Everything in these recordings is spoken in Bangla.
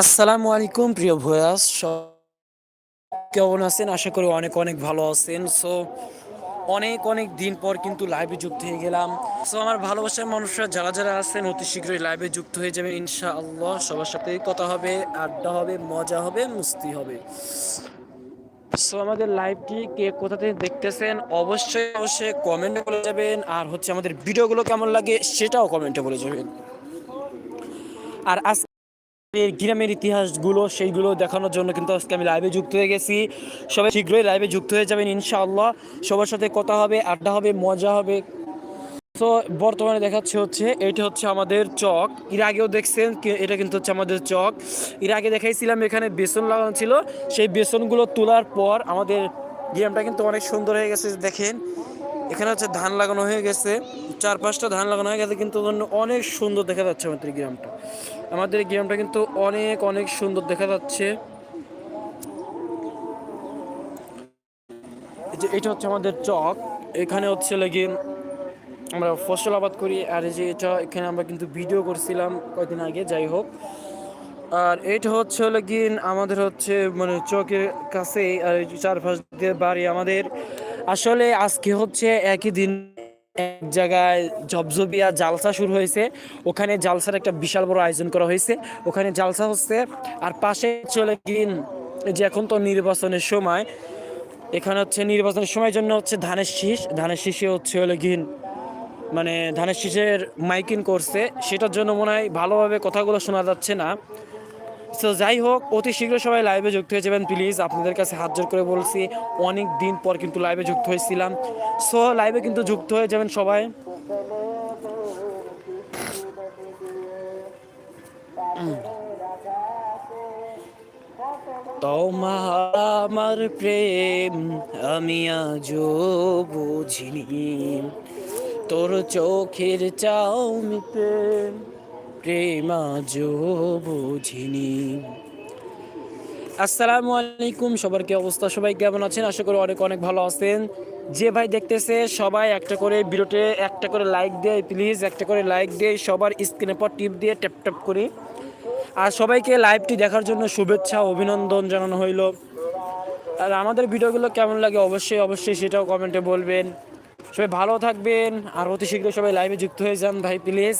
আসসালামু আলাইকুম, প্রিয় ভয়াস কেমন আছেন? আশা করি অনেক অনেক ভালো আছেন। সো, অনেক অনেক দিন পর কিন্তু লাইভে যুক্ত হয়ে গেলাম। সো, আমার ভালোবাসার মানুষরা যারা যারা আছেন, অতি শীঘ্রই লাইভে যুক্ত হয়ে যাবেন, ইনশাআল্লাহ। সবার সাথে কথা হবে, আড্ডা হবে, মজা হবে, মুস্তি হবে। সো, আমাদের লাইভটি কে কোথা থেকে দেখতেছেন? অবশ্যই অবশ্যই কমেন্টে বলে যাবেন। আর হচ্ছে আমাদের ভিডিওগুলো কেমন লাগে, সেটাও কমেন্টে বলে যাবেন। আর আজ গ্রামের ইতিহাসগুলো, সেইগুলো দেখানোর জন্য কিন্তু আজকে আমি লাইভে যুক্ত হয়ে গেছি। সবাই শীঘ্রই লাইভে যুক্ত হয়ে যাবেন ইনশাআল্লাহ। সবার সাথে কথা হবে, আড্ডা হবে, মজা হবে। তো বর্তমানে দেখাচ্ছে হচ্ছে, এটা হচ্ছে আমাদের চক। এর আগেও দেখছেন এটা কিন্তু হচ্ছে আমাদের চক। এর আগে দেখাইছিলাম এখানে বেসন লাগানো ছিল। সেই বেসনগুলো তোলার পর আমাদের গ্রামটা কিন্তু অনেক সুন্দর হয়ে গেছে, দেখেন। এখানে হচ্ছে ধান লাগানো হয়ে গেছে। চার পাঁচটা ধান লাগানো হয়ে গেছে, কিন্তু অনেক সুন্দর দেখা যাচ্ছে আমাদের গ্রামটা। আমাদের গ্রামটা কিন্তু অনেক অনেক সুন্দর দেখা যাচ্ছে। যে এটা হচ্ছে আমাদের চক। এখানে হচ্ছে লাগি আমরা ফসল আবাদ করি, আর যে এটা এখানে আমরা কিন্তু ভিডিও করছিলাম কয়েকদিন আগে, যাই হোক। আর এটা হচ্ছে হলো আমাদের হচ্ছে মানে চকের কাছে আর চারপাশ দিয়ে বাড়ি আমাদের। আসলে আজকে হচ্ছে একই দিন এক জায়গায় জবজবিয়া জালসা শুরু হয়েছে। ওখানে জালসার একটা বিশাল বড় আয়োজন করা হয়েছে। ওখানে জালসা হচ্ছে, আর পাশে চলে গিন যে এখন তো নির্বাচনের সময়, এখানে হচ্ছে নির্বাচনের সময় জন্য হচ্ছে ধানের শীষ। ধানের শীষে হচ্ছে হলো গিন মানে ধানের শীষের মাইকিং করছে। সেটার জন্য মনে হয় ভালোভাবে কথাগুলো শোনা যাচ্ছে না। সো যাই হোক, অতি শীঘ্র সবাই লাইভে যুক্ত হয়ে যাবেন প্লিজ আপনাদের কাছে হাত জোর করে বলছি, অনেক দিন পর কিন্তু লাইভে যুক্ত হয়েছিলাম। সো লাইভে কিন্তু যুক্ত হয়ে যাবেন সবাই। তোমার আমার প্রেম, আমি আজও বুঝিনি। তোর চোখের চাউমিতে প্রেম আজও বুঝিনি। আসসালামু আলাইকুম, সবার কি অবস্থা? সবাই কেমন আছেন? আশা করি অনেক অনেক ভালো আছেন। যে ভাই দেখতেছে, সবাই একটা করে ভিডিওতে একটা করে লাইক দেয় প্লিজ একটা করে লাইক দিয়ে, সবার স্ক্রিনের পর টিপ দিয়ে ট্যাপ ট্যাপ করি। আর সবাইকে লাইভটি দেখার জন্য শুভেচ্ছা, অভিনন্দন জানানো হইল। আর আমাদের ভিডিওগুলো কেমন লাগে অবশ্যই অবশ্যই সেটাও কমেন্টে বলবেন। সবাই ভালো থাকবেন, আর অতি শীঘ্রই সবাই লাইভে যুক্ত হয়ে যান ভাই প্লিজ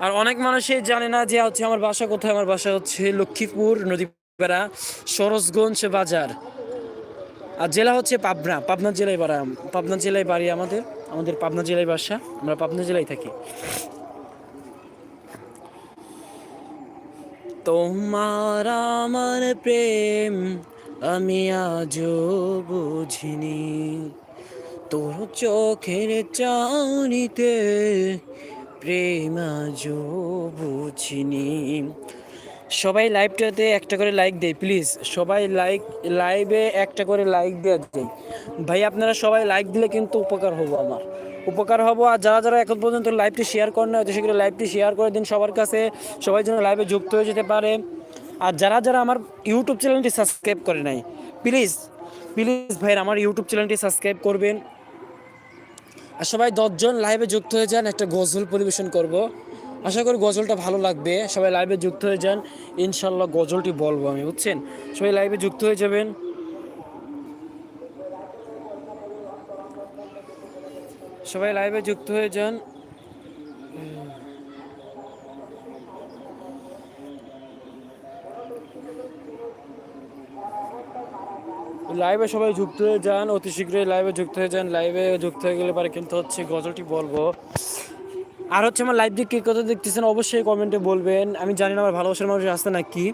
আর অনেক মানুষই জানে না যে হচ্ছে আমার বাসা কোথায়? আমার বাসা হচ্ছে লক্ষ্মীপুর, নদীপাড়া, সরোজগঞ্জ বাজার। আর জেলা হচ্ছে পাবনা। পাবনা জেলায় বাড়া, পাবনা জেলায় বাড়ি আমাদের। আমাদের পাবনা জেলায় বাসা। আমরা পাবনা জেলায় থাকি। তোমার আমার প্রেম আমি আজও বুঝিনি। তোর চোখের চাউনিতে প্রেম আজও বুঝিনি। সবাই লাইভটাতে একটা করে লাইক দেয় প্লিজ সবাই লাইক লাইভে একটা করে লাইক দিয়ে দেয় ভাই, আপনারা সবাই লাইক দিলে কিন্তু উপকার হব আমার। উপকার হব আর যারা যারা এখন পর্যন্ত লাইভটি শেয়ার করেন না সেগুলো লাইভটি শেয়ার করে দিন সবার কাছে। সবাই যেন লাইভে যুক্ত হয়ে যেতে পারে। আর যারা যারা আমার ইউটিউব চ্যানেলটি সাবস্ক্রাইব করে নাই প্লিজ প্লিজ ভাই আমার ইউটিউব চ্যানেলটি সাবস্ক্রাইব করবেন। আর সবাই দশজন লাইভে যুক্ত হয়ে যান, একটা গজল পরিবেশন করব। আশা করি গজলটা ভালো লাগবে। সবাই লাইভে যুক্ত হয়ে যান। ইনশাল্লাহ গজলটি বলব আমি, বুঝছেন? সবাই লাইভে যুক্ত হয়ে যাবেন। সবাই লাইভে যুক্ত হয়ে যান। লাইভে সবাই যুক্ত হয়ে যান, অতি শীঘ্রই লাইভে যুক্ত হয়ে যান। লাইভে যুক্ত হয়ে গেলে পরে কিন্তু হচ্ছে গজলটি বলব। আর হচ্ছে আমার লাইভ দিয়ে কে কত দেখতেছেন অবশ্যই কমেন্টে বলবেন। আমি জানি না আমার ভালোবাসার মানুষ আসতে না কি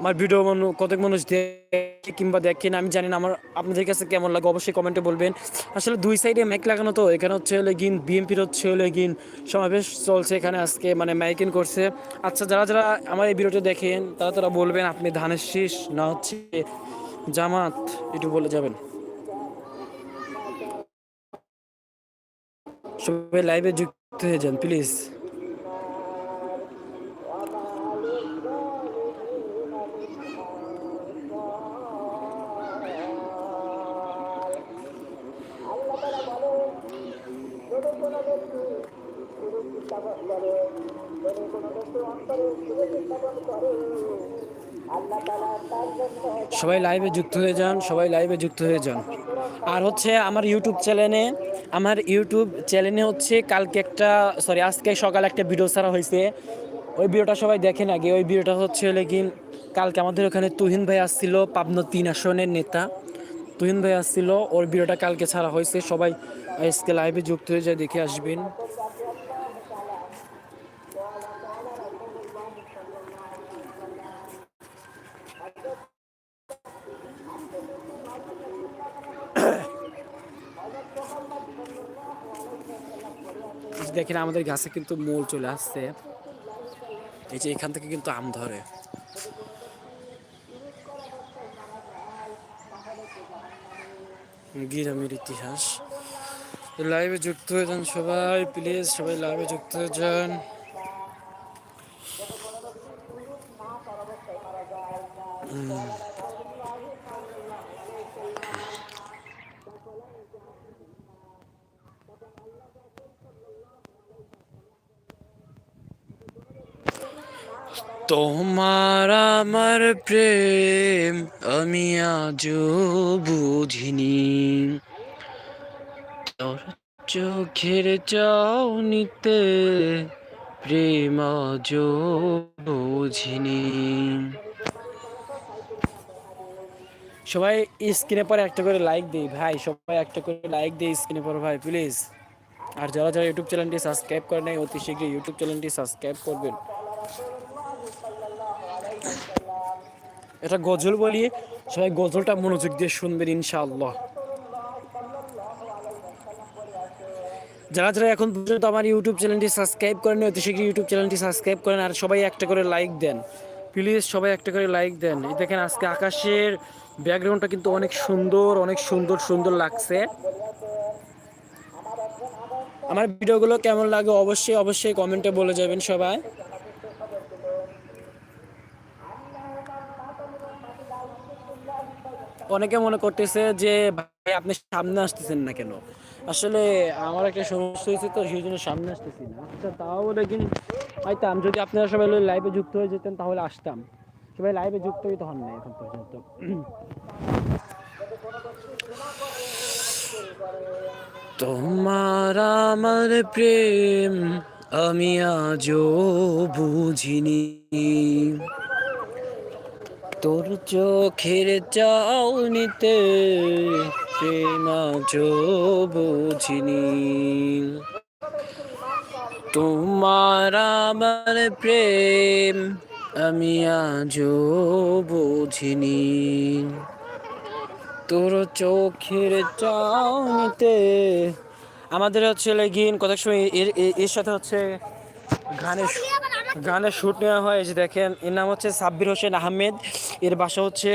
আমার ভিডিও মানুষ কতক মানুষ দেখে কিংবা দেখেন আমি জানি না আমার আপনাদের কাছে কেমন লাগে অবশ্যই কমেন্টে বলবেন। আসলে দুই সাইডে ম্যাক লাগানো তো, এখানে হচ্ছে হলে গিন বিএনপির হচ্ছে হলে গিন সমাবেশ চলছে এখানে আজকে মানে মাইকিং করছে। আচ্ছা যারা যারা আমার এই ভিডিওটি দেখেন, তারা তারা বলবেন আপনি ধানের শীষ না হচ্ছে জামাত একটু বলে যাবেন। সবাই লাইভে যুক্ত হয়ে যান প্লিজ সবাই লাইভে যুক্ত হয়ে যান, সবাই লাইভে যুক্ত হয়ে যান। আর হচ্ছে আমার ইউটিউব চ্যানেলে আমার ইউটিউব চ্যানেলে হচ্ছে কালকে একটা সরি আজকে সকালে একটা ভিডিও ছাড়া হয়েছে। ওই ভিডিওটা সবাই দেখেন আগে। ওই ভিডিওটা হচ্ছে কি, কালকে আমাদের ওখানে তুহিন ভাই আসছিল, পাবনা তিন আসনের নেতা। তুহিন ভাই আসছিল, ওর ভিডিওটা কালকে ছাড়া হয়েছে। সবাই আজকে লাইভে যুক্ত হয়ে যায়, দেখে আসবেন। দেখেন, আমাদের গাছে কিন্তু মূল চলে আসছে। এই যে এখান থেকে কিন্তু আম ধরে। গ্রামের ইতিহাস। লাইভে যুক্ত হয়ে যান সবাই, প্লিজ সবাই লাইভে যুক্ত হয়ে যান। তোমার আমার প্রেম, আমি আজও বুঝিনি। তোর চোখের চাউনিতে প্রেম আজও বুঝিনি। সবাই স্ক্রিনে পরে একটা করে লাইক দিই, ভাই। সবাই একটা করে লাইক দিই স্ক্রিনে পরে, ভাই প্লিজ আর যারা যারা ইউটিউব চ্যানেলটি সাবস্ক্রাইব করে নাই, অতি শীঘ্রই ইউটিউব চ্যানেলটি সাবস্ক্রাইব করবেন। এটা গজল বলি, সবাই গজলটা মনোযোগ দিয়ে শুনবেন ইনশাআল্লাহ। যারা যারা এখন পর্যন্ত আমার ইউটিউব চ্যানেলটি সাবস্ক্রাইব করেন অতি শীঘ্রই ইউটিউব চ্যানেলটি সাবস্ক্রাইব করেন আর সবাই একটা করে লাইক দেন। প্লিজ সবাই একটা করে লাইক দেন। এই দেখেন আজকে আকাশের ব্যাকগ্রাউন্ডটা কিন্তু অনেক সুন্দর অনেক সুন্দর সুন্দর লাগছে। আমার ভিডিওগুলো কেমন লাগে অবশ্যই অবশ্যই কমেন্টে বলে যাবেন সবাই। অনেকে মনে করতেছে যে, ভাই, আপনি সামনে আসতেছেন না কেন? আসলে আমার একটা সমস্যা হয়েছে তো, সেই জন্য সামনে আসতেছি না। আচ্ছা তাও বলে কিন্তু পাইতাম, যদি আপনারা সবাই লাইভে যুক্ত হয়ে যেতেন, তাহলে আসতাম। সবাই লাইভে যুক্ত হইতে হন না এখন পর্যন্ত। তোমার আমার প্রেম, আমি আজও বুঝিনি। তোর চোখের চাউনিতে আজও বুঝিনি। তোমার আমার প্রেম আমি আজও বুঝিনি। তোর চোখের চাউনিতে আমাদের হচ্ছে লেগিন কত সময় এর- এর সাথে হচ্ছে গানের গানের শ্যুট নেওয়া হয় যে দেখেন এর নাম হচ্ছে সাব্বির হোসেন আহমেদ এর বাসা হচ্ছে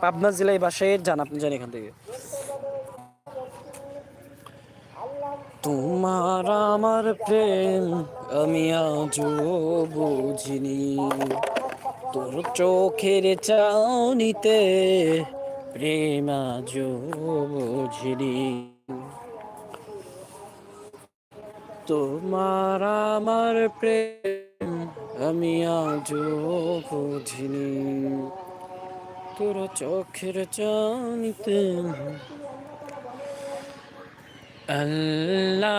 পাবনা জেলায় বাসায় যান আপনি জান এখান থেকে। তোমার আমার প্রেম আমি আজও বুঝিনি। তোর চোখের চাউনিতে প্রেম আজও বুঝিনি। তোমার আমার প্রেম আমি আজও বুঝিনি। তোর চোখের চাউনিতে আল্লাহ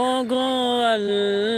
ও গো আল্লাহ।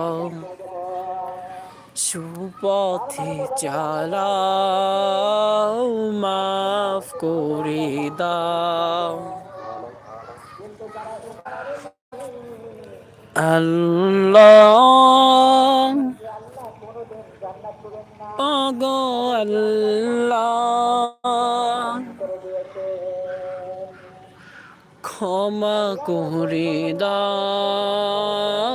সুপথে চালাও মাফ করে দাও। আল্লাহ ওগো আল্লাহ ক্ষমা করে দাও।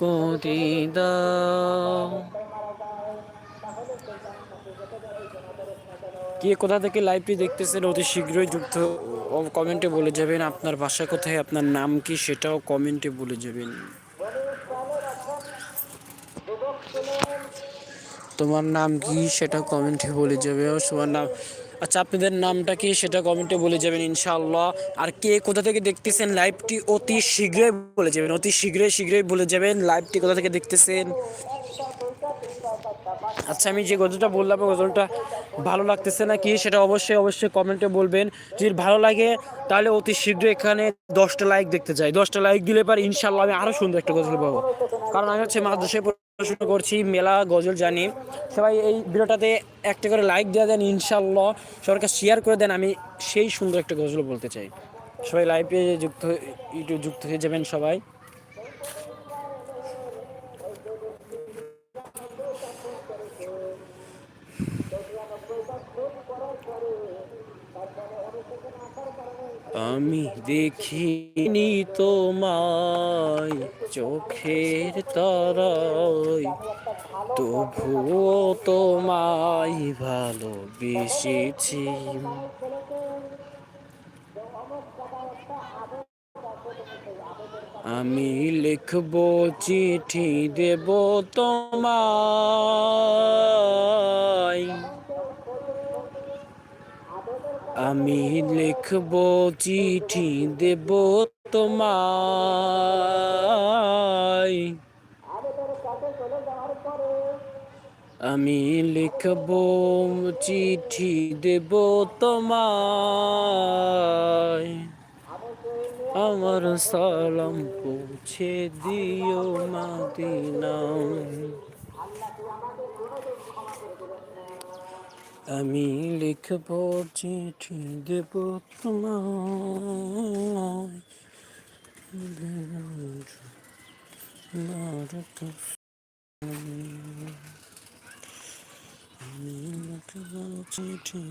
করে দাও কে কোথা থেকে লাইভটি দেখতেছেন, অতি শীঘ্রই যুক্ত কমেন্টে বলে যাবেন আপনার বাসা কোথায়, আপনার নাম কি সেটাও কমেন্টে বলে যাবেন। তোমার নাম কি সেটা কমেন্টে বলে যাবে তোমার নাম আচ্ছা আপনাদের নামটা কি সেটা কমেন্টে বলে যাবেন ইনশাআল্লাহ। আর কে কোথা থেকে দেখতেছেন লাইভটি অতি শীঘ্রই বলে যাবেন, অতি শীঘ্রই শীঘ্রই বলে যাবেন লাইভটি কোথা থেকে দেখতেছেন। আচ্ছা আমি যে গজলটা বললাম গজলটা ভালো লাগতেছে না কি সেটা অবশ্যই অবশ্যই কমেন্টে বলবেন। যদি ভালো লাগে, তাহলে অতি শীঘ্র এখানে দশটা লাইক দেখতে চাই। দশটা লাইক দিলে পর ইনশাল্লাহ আমি আরও সুন্দর একটা গজল পাবো। কারণ আমি হচ্ছে মাদ্রাসায় পড়াশোনা করছি, মেলা, গজল জানি। সবাই এই ভিডিওটাতে একটা করে লাইক দিয়ে দেন ইনশাল্লাহ সবাইকে শেয়ার করে দেন, আমি সেই সুন্দর একটা গজল বলতে চাই। সবাই লাইভে যুক্ত ইউটিউব যুক্ত হয়ে যাবেন সবাই। আমি দেখিনি তোমায় চোখের তারায়। তবুও তোমায় ভালোবেসেছি। আমি লিখব চিঠি দেব তোমায়। আমি লিখব চিঠি দেব তোমায়। আমি লিখব চিঠি দেব তোমায়। আমার সালাম পৌঁছে দিও মাদিনা আমি লিখব চিঠি দেব তোমায়। আমি লিখব চিঠি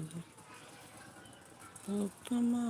দেব তোমায়।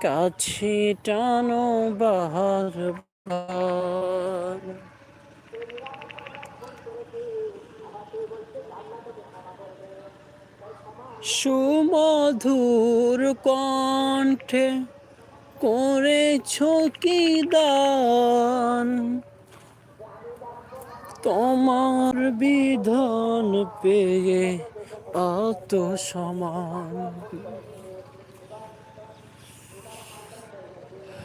কাছে টানো বাহার সুমধুর কণ্ঠে করেছ কি দান? তোমার বিধান পেয়ে অত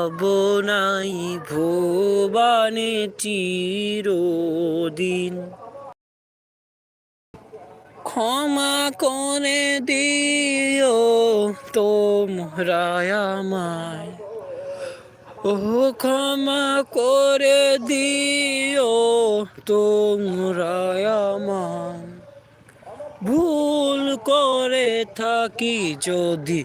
রব নাই ভুবনে চিরদিন। ক্ষমা করে দিও তোমরা আমায়। ও ক্ষমা করে দিও তোমরা আমায়। ভুল করে থাকি যদি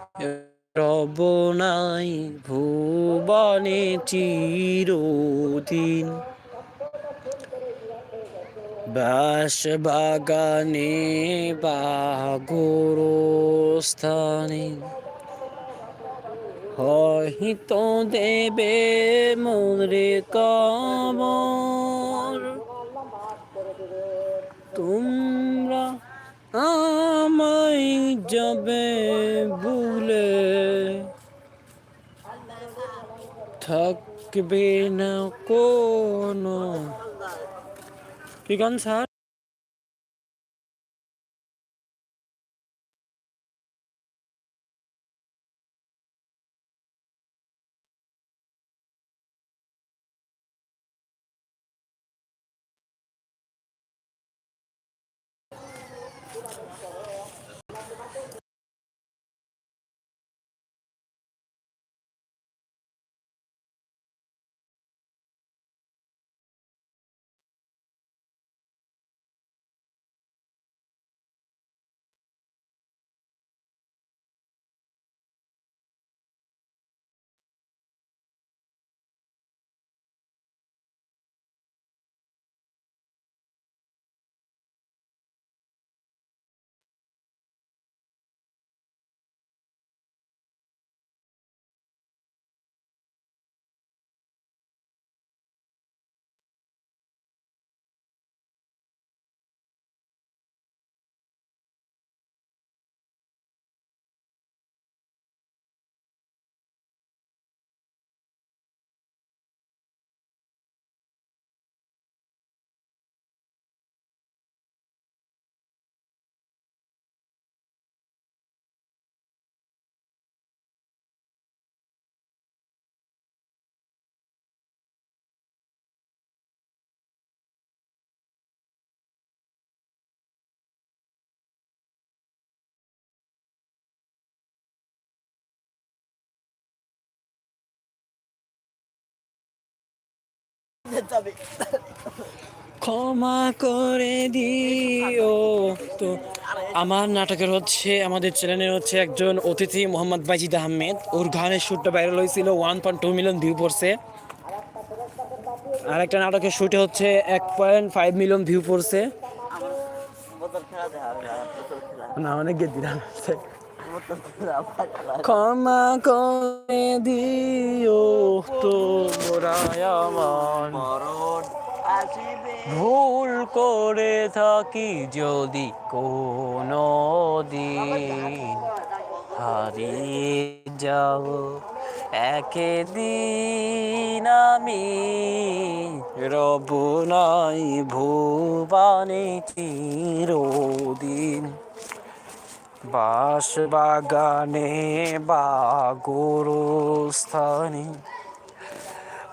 রব নাই ভুবনে চিরদিন। বাস বাগানে বাগরস্থানে হয়তো দেবে মোরে কবর তোমরা থাকবে না কোনো কি গান স্যার ক্ষমা করে দিও তো আমার নাটকের হচ্ছে আমাদের চ্যানেলের হচ্ছে একজন অতিথি মোহাম্মদ বাইজিদ আহমেদ। ওর গানের শ্যুটটা ভাইরাল হয়েছিল one point two million view পড়ছে। আর একটা নাটকের শ্যুটে হচ্ছে এক পয়েন্ট ফাইভ মিলিয়ন ভিউ পড়ছে। না অনেক দিলাম। ক্ষমা করে দিও তোমরা আমার। ভুল করে থাকি যদি কোনো দিন। হারিয়ে যাব একদিন আমি রব নাই, ভুবানে চিরদিন। বাস বাগানে বা গোরস্থানে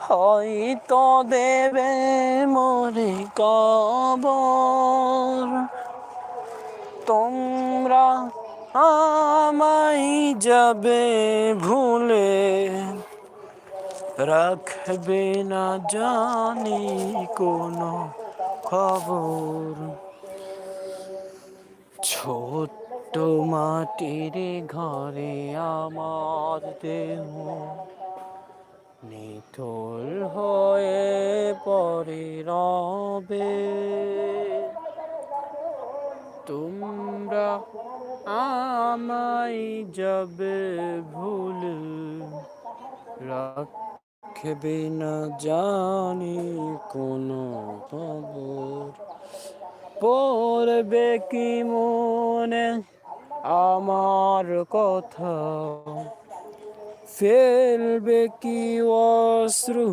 হয়তো দেবে মরে কবর। তোমরা আমায় যাবে ভুলে। রাখবে না জানি কোনো খবর। ছোট্ট মাটির ঘরে আমার দেহ নিথর হয়ে পরে রবে। তোমরা আমায় যাবে ভুল রাখবে না জানি কোনো খবর। পড়বে কি মনে? আমার কথা ফেলবে কি অশ্রু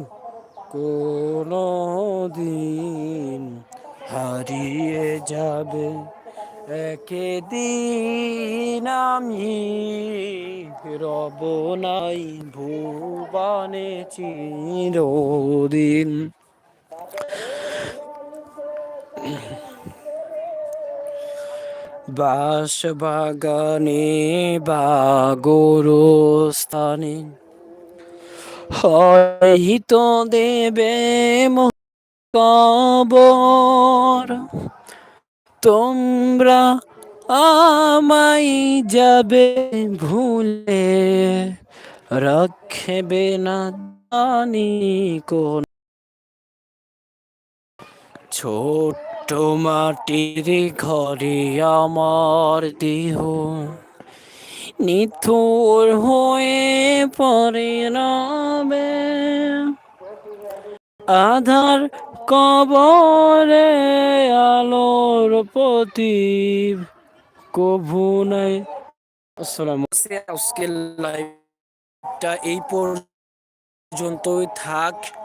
কোনো দিন হারিয়ে যাবে একদিন আমি। রব নাই ভুবানে চিরদিন। বাস বাগানে বা গোরস্থানে। হয়তো দেবে কবর তোমরা আমাই যাবে ভুলে। রাখবে না জানি কোন। ছোট্ট মাটির ঘরে আমার দেহ নিথুর হয়ে পড়ে রবে। আধার কবরে আলোর প্রদীপ, কভু নাই। আসসালাম আজকের লাইভটা এই পর্যন্তই থাক।